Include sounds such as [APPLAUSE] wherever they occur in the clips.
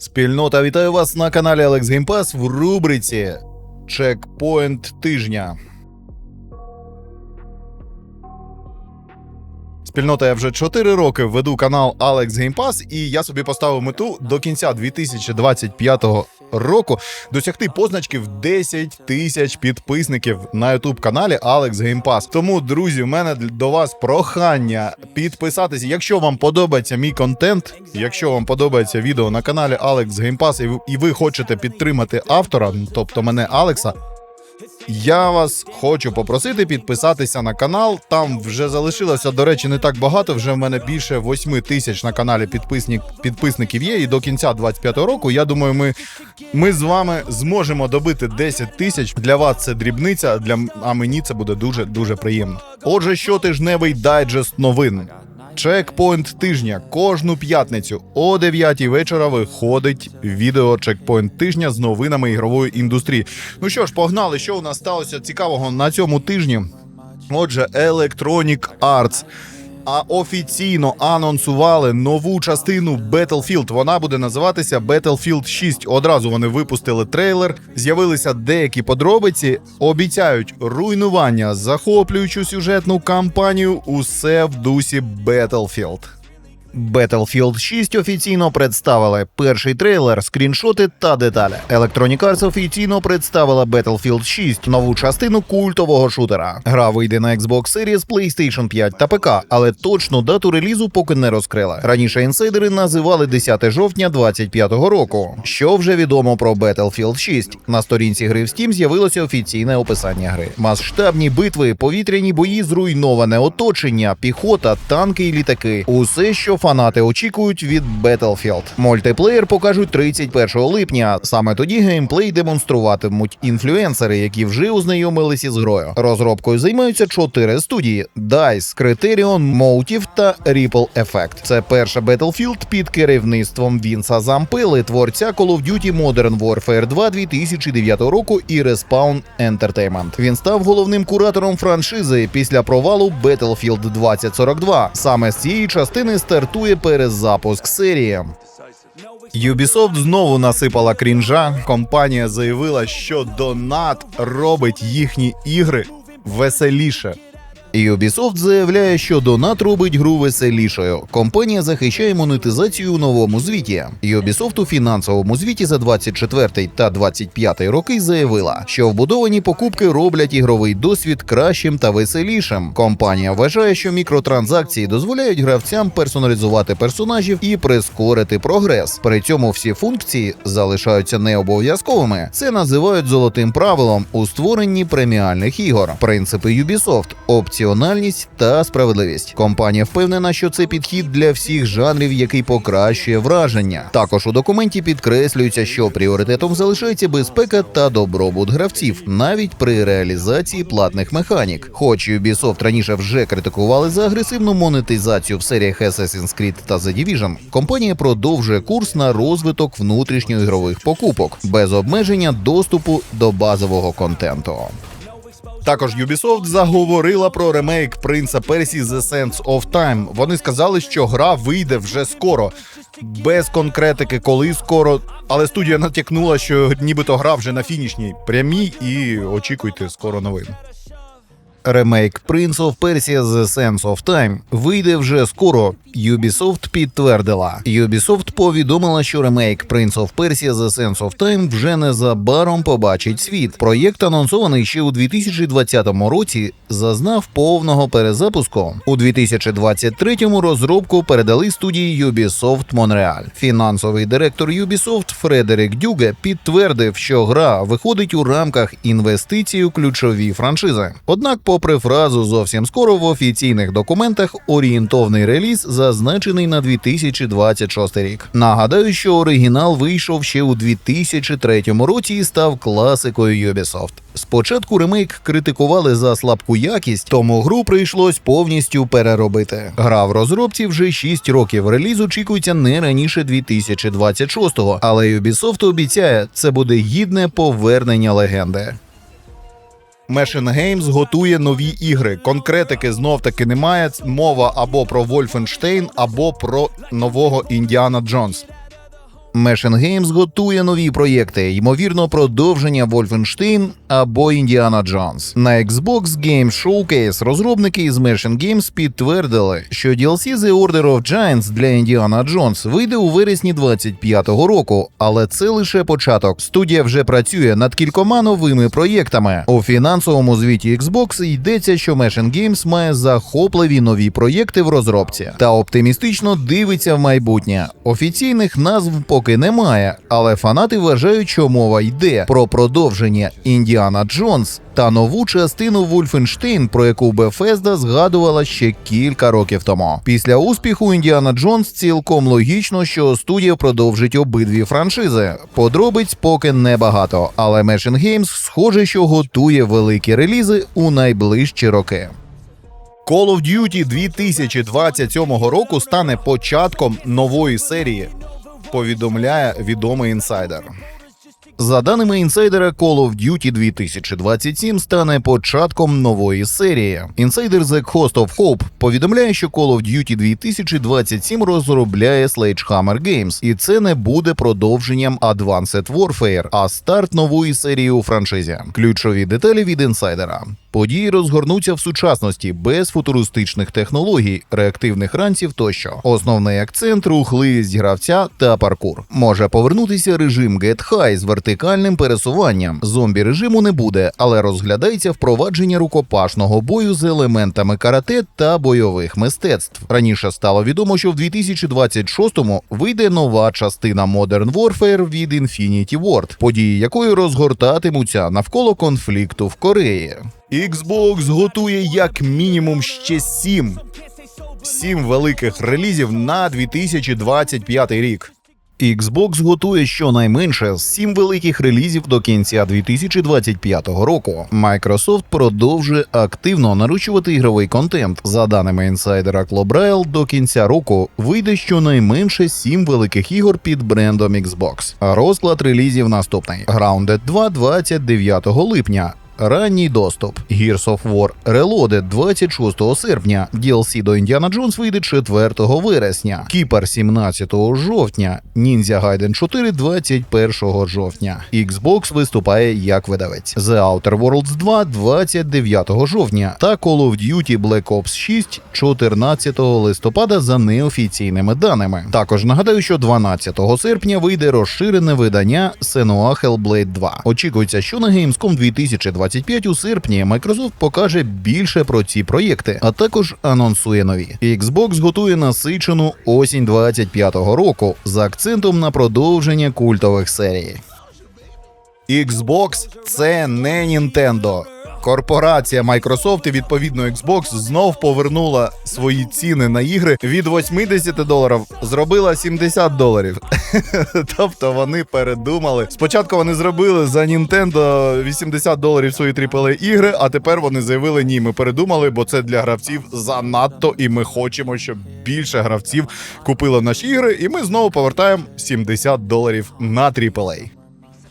Спільнота, вітаю вас на каналі Game Pass в рубриці Чекпоінт тижня. Спільнота, я вже 4 роки веду канал Game Pass, і я собі поставив мету до кінця 2025 року досягти позначки в 10 тисяч підписників на youtube каналі Game Pass. Тому, друзі, в мене до вас прохання підписатися. Якщо вам подобається мій контент, якщо вам подобається відео на каналі Alex Game Pass, і ви хочете підтримати автора, тобто мене Алекса. Я вас хочу попросити підписатися на канал. Там вже залишилося, до речі, не так багато. Вже в мене більше 8 тисяч на каналі підписник, підписників є. І до кінця 25-го року, я думаю, ми, ми з вами зможемо добити 10 тисяч. Для вас це дрібниця, для а мені це буде дуже дуже приємно. Отже, щотижневий дайджест новин. Чекпоінт тижня кожну п'ятницю о 9 вечора виходить відео Чекпоінт тижня з новинами ігрової індустрії. Ну що ж, погнали, що у нас сталося цікавого на цьому тижні? Отже, Electronic Arts. А офіційно анонсували нову частину Battlefield. Вона буде називатися Battlefield 6. Одразу вони випустили трейлер. З'явилися деякі подробиці. Обіцяють руйнування, захоплюючу сюжетну кампанію. Усе в дусі Battlefield. Battlefield 6 офіційно представили перший трейлер, скріншоти та деталі. Electronic Arts офіційно представила Battlefield 6, нову частину культового шутера. Гра вийде на Xbox Series, PlayStation 5 та ПК, але точну дату релізу поки не розкрила. Раніше інсайдери називали 10 жовтня 25-го року. Що вже відомо про Battlefield 6? На сторінці гри в Steam з'явилося офіційне описання гри. Масштабні битви, повітряні бої, зруйноване оточення, піхота, танки і літаки. Усе, що фанати очікують від Battlefield. Мультиплеєр покажуть 31 липня. Саме тоді геймплей демонструватимуть інфлюенсери, які вже ознайомилися з грою. Розробкою займаються чотири студії: DICE, Criterion, Motive та Ripple Effect. Це перша Battlefield під керівництвом Вінса Зампили, творця Call of Duty Modern Warfare 2 2009 року і Respawn Entertainment. Він став головним куратором франшизи після провалу Battlefield 2042. Саме з цієї частини стартує перезапуск серії. Ubisoft знову насипала крінжа. Компанія заявила, що донат робить їхні ігри веселіше. Ubisoft заявляє, що донат робить гру веселішою. Компанія захищає монетизацію у новому звіті. Ubisoft у фінансовому звіті за 24 та 25 роки заявила, що вбудовані покупки роблять ігровий досвід кращим та веселішим. Компанія вважає, що мікротранзакції дозволяють гравцям персоналізувати персонажів і прискорити прогрес. При цьому всі функції залишаються необов'язковими. Це називають золотим правилом у створенні преміальних ігор. Принципи Ubisoft – опціональність та справедливість. Компанія впевнена, що це підхід для всіх жанрів, який покращує враження. Також у документі підкреслюється, що пріоритетом залишається безпека та добробут гравців, навіть при реалізації платних механік. Хоч Ubisoft раніше вже критикували за агресивну монетизацію в серіях Assassin's Creed та The Division, компанія продовжує курс на розвиток внутрішньоігрових покупок без обмеження доступу до базового контенту. Також Ubisoft заговорила про ремейк принца Персі The Sands of Time. Вони сказали, що гра вийде вже скоро, без конкретики, коли скоро. Але студія натякнула, що нібито гра вже на фінішній прямій, і очікуйте скоро новин. Ремейк Prince of Persia The Sands of Time вийде вже скоро. Ubisoft підтвердила. Ubisoft повідомила, що ремейк Prince of Persia The Sands of Time вже незабаром побачить світ. Проєкт анонсований ще у 2020 році. Зазнав повного перезапуску. У 2023-му розробку передали студії Ubisoft Montreal. Фінансовий директор Ubisoft Фредерік Дюге підтвердив, що гра виходить у рамках інвестицій у ключові франшизи. Однак, попри фразу зовсім скоро в офіційних документах орієнтовний реліз зазначений на 2026 рік. Нагадаю, що оригінал вийшов ще у 2003 році і став класикою Ubisoft. Спочатку ремейк критикували за слабку якість, тому гру прийшлось повністю переробити. Гра в розробці вже 6 років. Реліз очікується не раніше 2026-го, але Ubisoft обіцяє, це буде гідне повернення легенди. Machine Games готує нові ігри. Конкретики знов таки немає. Мова або про Wolfenstein, або про нового Індіана Джонс. Machine Games готує нові проєкти, ймовірно, продовження Wolfenstein або Indiana Jones. На Xbox Game Showcase розробники із Machine Games підтвердили, що DLC The Order of Giants для Indiana Jones вийде у вересні 25-го року, але це лише початок. Студія вже працює над кількома новими проєктами. У фінансовому звіті Xbox йдеться, що Machine Games має захопливі нові проєкти в розробці та оптимістично дивиться в майбутнє. Офіційних назв поки немає, але фанати вважають, що мова йде про продовження Індіана Джонс та нову частину Wolfenstein, про яку Bethesda згадувала ще кілька років тому. Після успіху Індіана Джонс цілком логічно, що студія продовжить обидві франшизи. Подробиць поки небагато, але Machine Games схоже, що готує великі релізи у найближчі роки. Call of Duty 2027 року стане початком нової серії, повідомляє відомий інсайдер. За даними інсайдера, Call of Duty 2027 стане початком нової серії. Інсайдер The Cost of Hope повідомляє, що Call of Duty 2027 розробляє Sledgehammer Games, і це не буде продовженням Advanced Warfare, а старт нової серії у франшизі. Ключові деталі від інсайдера. Події розгорнуться в сучасності без футуристичних технологій, реактивних ранців тощо. Основний акцент рухливість гравця та паркур. Може повернутися режим Get High з вертикальним пересуванням. Зомбі режиму не буде, але розглядається впровадження рукопашного бою з елементами карате та бойових мистецтв. Раніше стало відомо, що в 2026-му вийде нова частина Modern Warfare від Infinity Ward, події якої розгортатимуться навколо конфлікту в Кореї. Xbox готує як мінімум ще сім. Сім великих релізів на 2025 рік. Xbox готує щонайменше сім великих релізів до кінця 2025 року. Microsoft продовжує активно нарощувати ігровий контент. За даними інсайдера Клобрайл, до кінця року вийде щонайменше сім великих ігор під брендом Xbox. Розклад релізів наступний: Grounded 2 29 липня. Ранній доступ Gears of War Reloaded 26 серпня. DLC до Indiana Jones вийде 4 вересня. Кіпер 17 жовтня. Ninja Gaiden 4 21 жовтня. Xbox виступає як видавець. The Outer Worlds 2 29 жовтня та Call of Duty Black Ops 6 14 листопада за неофіційними даними. Також нагадаю, що 12 серпня вийде розширене видання Senua Hellblade 2. Очікується, що на Gamescom 2025 у серпні Microsoft покаже більше про ці проєкти, а також анонсує нові. Xbox готує насичену осінь 25-го року з акцентом на продовження культових серій. Xbox – це не Nintendo. Корпорація Microsoft і відповідно Xbox знов повернула свої ціни на ігри від 80 доларів, зробила 70 доларів. [LAUGHS] тобто вони передумали. Спочатку вони зробили за Nintendo 80 доларів свої AAA ігри, а тепер вони заявили: ні, ми передумали, бо це для гравців занадто, і ми хочемо, щоб більше гравців купило наші ігри, і ми знову повертаємо 70 доларів на AAA.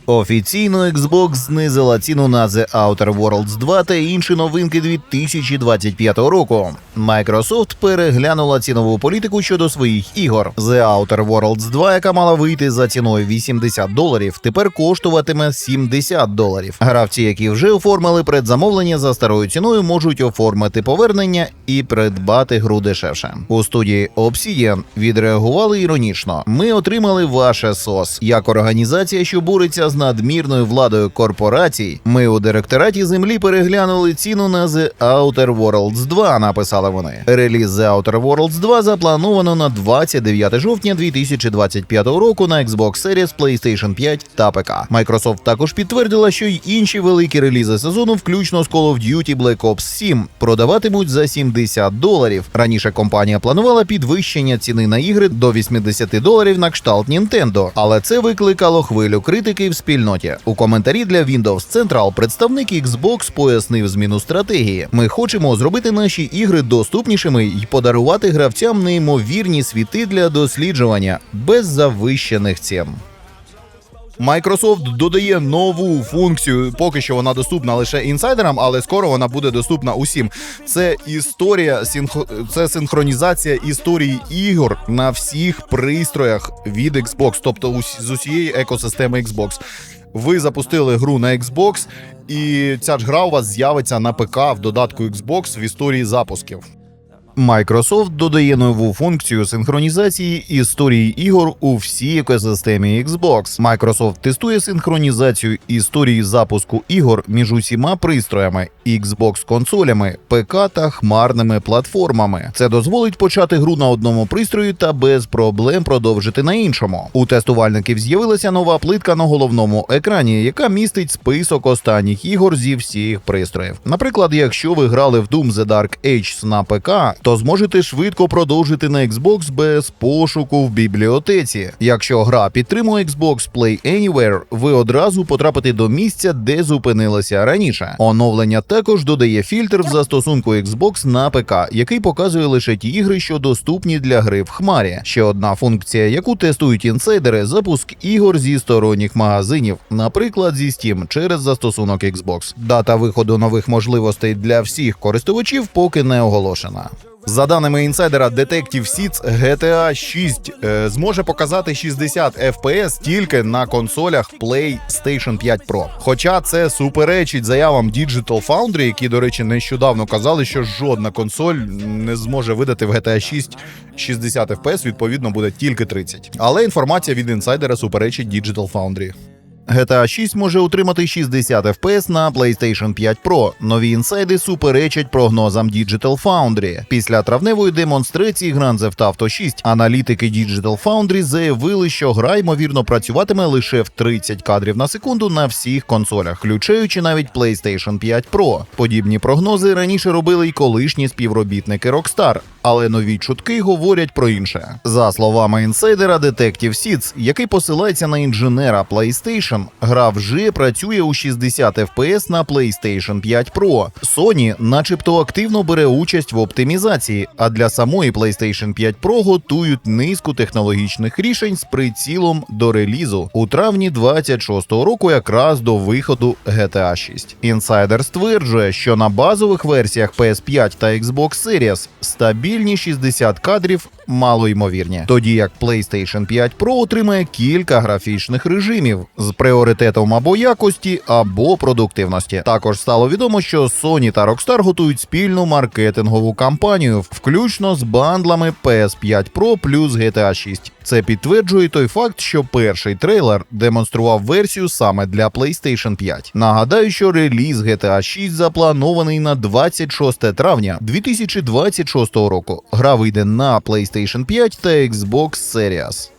Офіційно Xbox знизила ціну на The Outer Worlds 2 та інші новинки 2025 року. Microsoft переглянула цінову політику щодо своїх ігор. The Outer Worlds 2, яка мала вийти за ціною 80 доларів, тепер коштуватиме 70 доларів. Гравці, які вже оформили предзамовлення за старою ціною, можуть оформити повернення і придбати гру дешевше. У студії Obsidian відреагували іронічно. Ми отримали ваше СОС як організація, що бореться з надмірною владою корпорацій. Ми у директораті землі переглянули ціну на The Outer Worlds 2, написали вони. Реліз The Outer Worlds 2 заплановано на 29 жовтня 2025 року на Xbox Series, PlayStation 5 та ПК. Microsoft також підтвердила, що й інші великі релізи сезону, включно з Call of Duty Black Ops 7, продаватимуть за 70 доларів. Раніше компанія планувала підвищення ціни на ігри до 80 доларів на кшталт Nintendo, але це викликало хвилю критики в спільноті. У коментарі для Windows Central представник Xbox пояснив зміну стратегії. Ми хочемо зробити наші ігри доступнішими і подарувати гравцям неймовірні світи для досліджування без завищених цін. Microsoft додає нову функцію. Поки що вона доступна лише інсайдерам, але скоро вона буде доступна усім. Це історія синхо... це синхронізація історії ігор на всіх пристроях від Xbox, тобто ус- з усієї екосистеми Xbox. Ви запустили гру на Xbox, і ця ж гра у вас з'явиться на ПК в додатку Xbox в історії запусків. Microsoft додає нову функцію синхронізації історії ігор у всій екосистемі Xbox. Microsoft тестує синхронізацію історії запуску ігор між усіма пристроями, Xbox консолями, ПК та хмарними платформами. Це дозволить почати гру на одному пристрої та без проблем продовжити на іншому. У тестувальників з'явилася нова плитка на головному екрані, яка містить список останніх ігор зі всіх пристроїв. Наприклад, якщо ви грали в Doom The Dark Ages на ПК, то зможете швидко продовжити на Xbox без пошуку в бібліотеці. Якщо гра підтримує Xbox Play Anywhere, ви одразу потрапите до місця, де зупинилися раніше. Оновлення також додає фільтр в застосунку Xbox на ПК, який показує лише ті ігри, що доступні для гри в хмарі. Ще одна функція, яку тестують інсайдери, запуск ігор зі сторонніх магазинів, наприклад, зі Steam через застосунок Xbox. Дата виходу нових можливостей для всіх користувачів поки не оголошена. За даними інсайдера, Detective Seeds GTA 6 е, зможе показати 60 FPS тільки на консолях PlayStation 5 Pro. Хоча це суперечить заявам Digital Foundry, які, до речі, нещодавно казали, що жодна консоль не зможе видати в GTA 6 60 FPS, відповідно, буде тільки 30. Але інформація від інсайдера суперечить Digital Foundry. GTA 6 може утримати 60 FPS на PlayStation 5 Pro. Нові інсайди суперечать прогнозам Digital Foundry. Після травневої демонстрації Grand Theft Auto 6 аналітики Digital Foundry заявили, що гра ймовірно працюватиме лише в 30 кадрів на секунду на всіх консолях, включаючи навіть PlayStation 5 Pro. Подібні прогнози раніше робили й колишні співробітники Rockstar, але нові чутки говорять про інше. За словами інсайдера Detective Seeds, який посилається на інженера PlayStation, гра вже працює у 60 FPS на PlayStation 5 Pro. Sony, начебто, активно бере участь в оптимізації, а для самої PlayStation 5 Pro готують низку технологічних рішень з прицілом до релізу у травні 26-го року, якраз до виходу GTA 6. Інсайдер стверджує, що на базових версіях PS5 та Xbox Series стабільні 60 кадрів малоймовірні, тоді як PlayStation 5 Pro отримає кілька графічних режимів з пріоритетом або якості, або продуктивності. Також стало відомо, що Sony та Rockstar готують спільну маркетингову кампанію, включно з бандлами PS5 Pro плюс GTA 6. Це підтверджує той факт, що перший трейлер демонстрував версію саме для PlayStation 5. Нагадаю, що реліз GTA 6 запланований на 26 травня 2026 року. Гра вийде на PlayStation 5 та Xbox Series.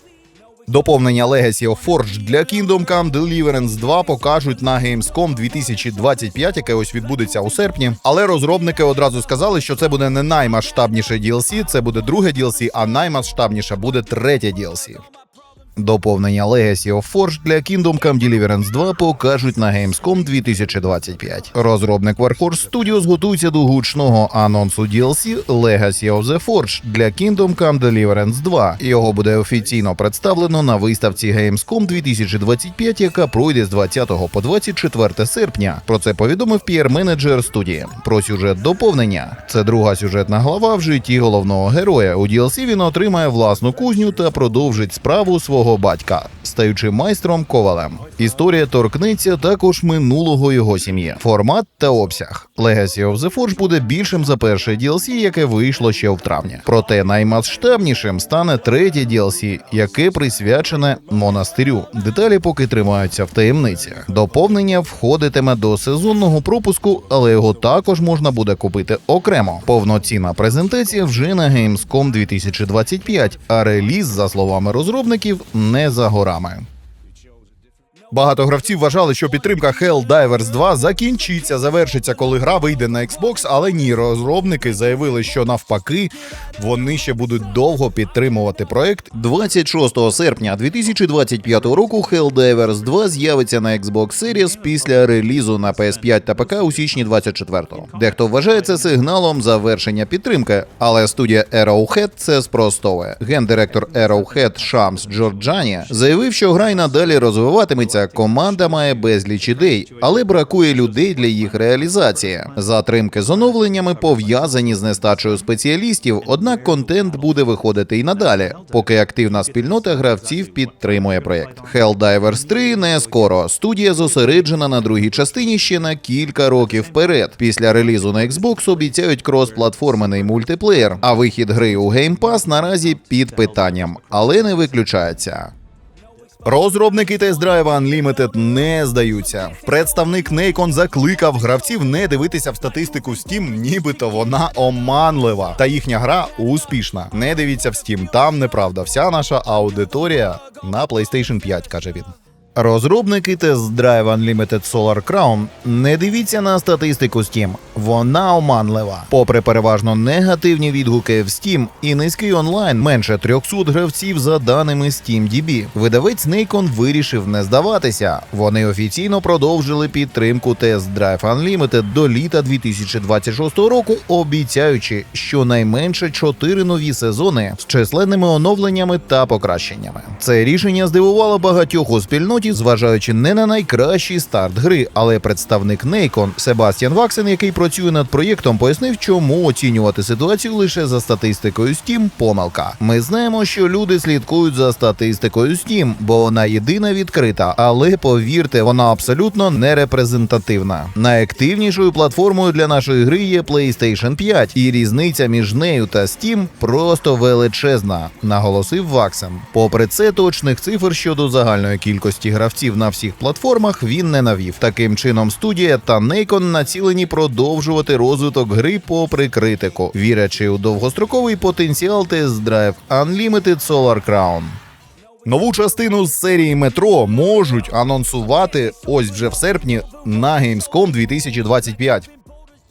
Доповнення Legacy of Forge для Kingdom Come Deliverance 2 покажуть на Gamescom 2025, яке ось відбудеться у серпні. Але розробники одразу сказали, що це буде не наймасштабніше DLC, це буде друге DLC, а наймасштабніше буде третє DLC. Доповнення Legacy of Forge для Kingdom Come Deliverance 2 покажуть на Gamescom 2025. Розробник Warhorse Studios готується до гучного анонсу DLC Legacy of the Forge для Kingdom Come Deliverance 2. Його буде офіційно представлено на виставці Gamescom 2025, яка пройде з 20 по 24 серпня. Про це повідомив піар-менеджер студії. Про сюжет доповнення. Це друга сюжетна глава в житті головного героя. У DLC він отримає власну кузню та продовжить справу свого батька, стаючи майстром ковалем. Історія торкнеться також минулого його сім'ї. Формат та обсяг. Legacy of the Forge буде більшим за перше DLC, яке вийшло ще в травні. Проте наймасштабнішим стане третє DLC, яке присвячене монастирю. Деталі поки тримаються в таємницях. Доповнення входитиме до сезонного пропуску, але його також можна буде купити окремо. Повноцінна презентація вже на Gamescom 2025, а реліз, за словами розробників, не за горами. Багато гравців вважали, що підтримка Helldivers 2 закінчиться, завершиться, коли гра вийде на Xbox, але ні, розробники заявили, що навпаки вони ще будуть довго підтримувати проект. 26 серпня 2025 року Helldivers 2 з'явиться на Xbox Series після релізу на PS5 та ПК у січні 24-го. Дехто вважає це сигналом завершення підтримки, але студія Arrowhead це спростовує. Гендиректор Arrowhead Шамс Джорджані заявив, що гра й надалі розвиватиметься. Команда має безліч ідей, але бракує людей для їх реалізації. Затримки з оновленнями пов'язані з нестачею спеціалістів, однак контент буде виходити і надалі, поки активна спільнота гравців підтримує проєкт. Helldivers 3 не скоро. Студія зосереджена на другій частині ще на кілька років вперед. Після релізу на Xbox обіцяють крос-платформений мультиплеєр, а вихід гри у Game Pass наразі під питанням, але не виключається. Розробники Drive Unlimited не здаються. Представник Nacon закликав гравців не дивитися в статистику Steam, нібито вона оманлива. Та їхня гра успішна. Не дивіться в Steam, там неправда. Вся наша аудиторія на PlayStation 5, каже він. Розробники Drive Unlimited Solar Crown не дивіться на статистику Steam. Вона оманлива. Попри переважно негативні відгуки в Steam і низький онлайн, менше 300 гравців за даними SteamDB. Видавець Nacon вирішив не здаватися. Вони офіційно продовжили підтримку Drive Unlimited до літа 2026 року, обіцяючи, що найменше 4 нові сезони з численними оновленнями та покращеннями. Це рішення здивувало багатьох у спільноті, зважаючи не на найкращий старт гри, але представник Nacon Себастьян Ваксен, який працює над проєктом, пояснив, чому оцінювати ситуацію лише за статистикою Steam – помилка. Ми знаємо, що люди слідкують за статистикою Steam, бо вона єдина відкрита, але повірте, вона абсолютно не репрезентативна. Найактивнішою платформою для нашої гри є PlayStation 5, і різниця між нею та Steam просто величезна, наголосив Ваксен. Попри це, точних цифр щодо загальної кількості гравців на всіх платформах він не навів. Таким чином, студія та Нейкон націлені продовжувати розвиток гри попри критику, вірячи у довгостроковий потенціал Test Drive Unlimited Solar Crown. Нову частину з серії метро можуть анонсувати ось вже в серпні на Gamescom 2025.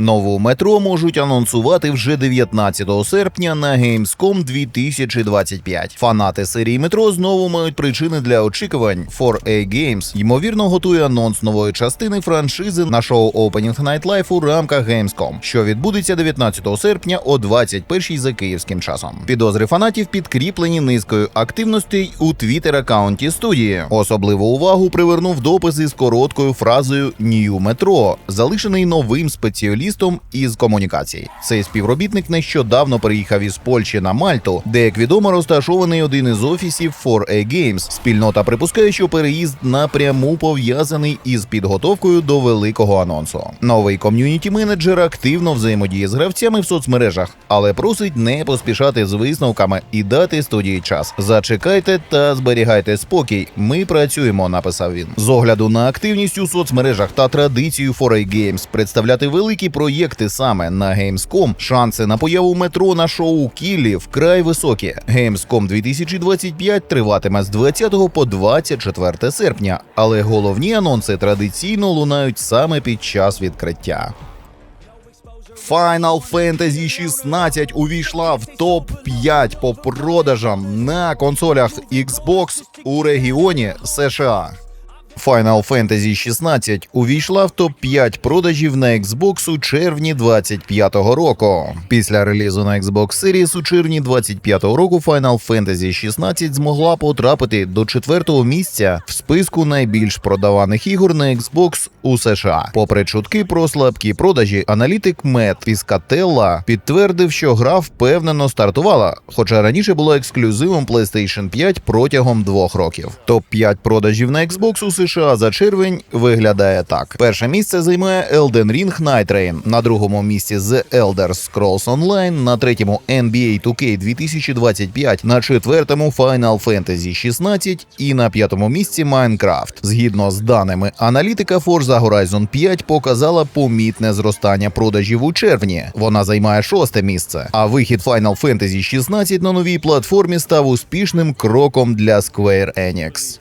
Нову метро можуть анонсувати вже 19 серпня на Gamescom 2025. Фанати серії метро знову мають причини для очікувань. 4A Games ймовірно готує анонс нової частини франшизи на шоу Opening Night Live у рамках Gamescom, що відбудеться 19 серпня о 21 за київським часом. Підозри фанатів підкріплені низкою активностей у твіттер аккаунті студії. Особливу увагу привернув допис із короткою фразою New Metro, залишений новим спеціалістом із комунікацій. Цей співробітник нещодавно приїхав із Польщі на Мальту, де, як відомо, розташований один із офісів 4A Games. Спільнота припускає, що переїзд напряму пов'язаний із підготовкою до великого анонсу. Новий ком'юніті менеджер активно взаємодіє з гравцями в соцмережах, але просить не поспішати з висновками і дати студії час. Зачекайте та зберігайте спокій. Ми працюємо, написав він. З огляду на активність у соцмережах та традицію 4A Games представляти великі проєкти саме на Gamescom, шанси на появу метро на шоу Кіллі вкрай високі. Gamescom 2025 триватиме з 20 по 24 серпня, але головні анонси традиційно лунають саме під час відкриття. Final Fantasy 16 увійшла в топ 5 по продажам на консолях Xbox у регіоні США. Final Fantasy 16 увійшла в топ-5 продажів на Xbox у червні 25-го року. Після релізу на Xbox Series у червні 25-го року Final Fantasy 16 змогла потрапити до четвертого місця в списку найбільш продаваних ігор на Xbox у США. Попри чутки про слабкі продажі, аналітик Мет Піскателла підтвердив, що гра впевнено стартувала, хоча раніше була ексклюзивом PlayStation 5 протягом двох років. Топ 5 продажів на Xbox у США за червень виглядає так: перше місце займає Elden Ring Night на другому місці The Elder Scrolls Online, на третьому NBA 2K 2025, на четвертому Final Fantasy 16 і на п'ятому місці Minecraft. Згідно з даними аналітика, Forza Horizon 5 показала помітне зростання продажів у червні. Вона займає шосте місце. А вихід Final Fantasy 16 на новій платформі став успішним кроком для Square Enix.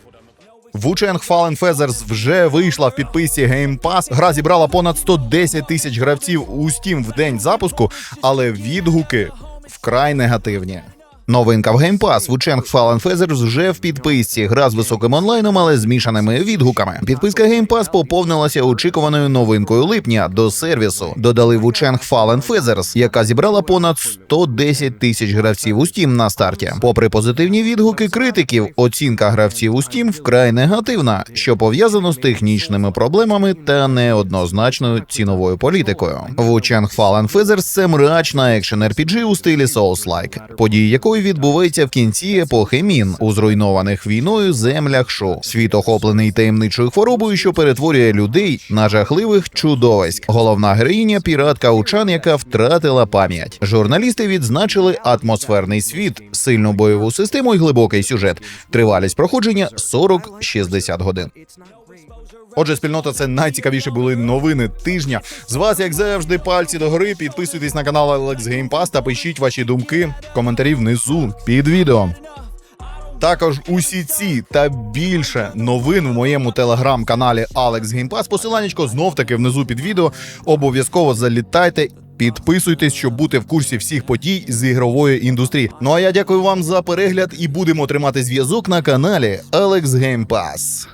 Wuchang Fallen Feathers вже вийшла в підписці Game Pass. Гра зібрала понад 110 тисяч гравців у Steam в день запуску, але відгуки вкрай негативні. Новинка в Game Pass Wuchang Fallen Feathers вже в підписці. Гра з високим онлайном, але з мішаними відгуками. Підписка Game Pass поповнилася очікуваною новинкою липня до сервісу. Додали Wuchang Fallen Feathers, яка зібрала понад 110 тисяч гравців у Steam на старті. Попри позитивні відгуки критиків, оцінка гравців у Steam вкрай негативна, що пов'язано з технічними проблемами та неоднозначною ціновою політикою. Wuchang Fallen Feathers – це мрачна екшен RPG у стилі Souls-like, події якої відбуваються в кінці епохи Мін у зруйнованих війною землях Шу. Світ охоплений таємничою хворобою, що перетворює людей на жахливих чудовиськ. Головна героїня піратка Учан, яка втратила пам'ять. Журналісти відзначили атмосферний світ, сильну бойову систему і глибокий сюжет. Тривалість проходження 40-60 годин. Отже, спільнота, це найцікавіші були новини тижня. З вас, як завжди, пальці догори. Підписуйтесь на канал Alex Game Pass та пишіть ваші думки, коментарі внизу під відео. Також усі ці та більше новин в моєму телеграм-каналі Alex Game Pass. Посиланнячко знов таки внизу під відео. Обов'язково залітайте. Підписуйтесь, щоб бути в курсі всіх подій з ігрової індустрії. Ну а я дякую вам за перегляд і будемо тримати зв'язок на каналі Alex Game Pass.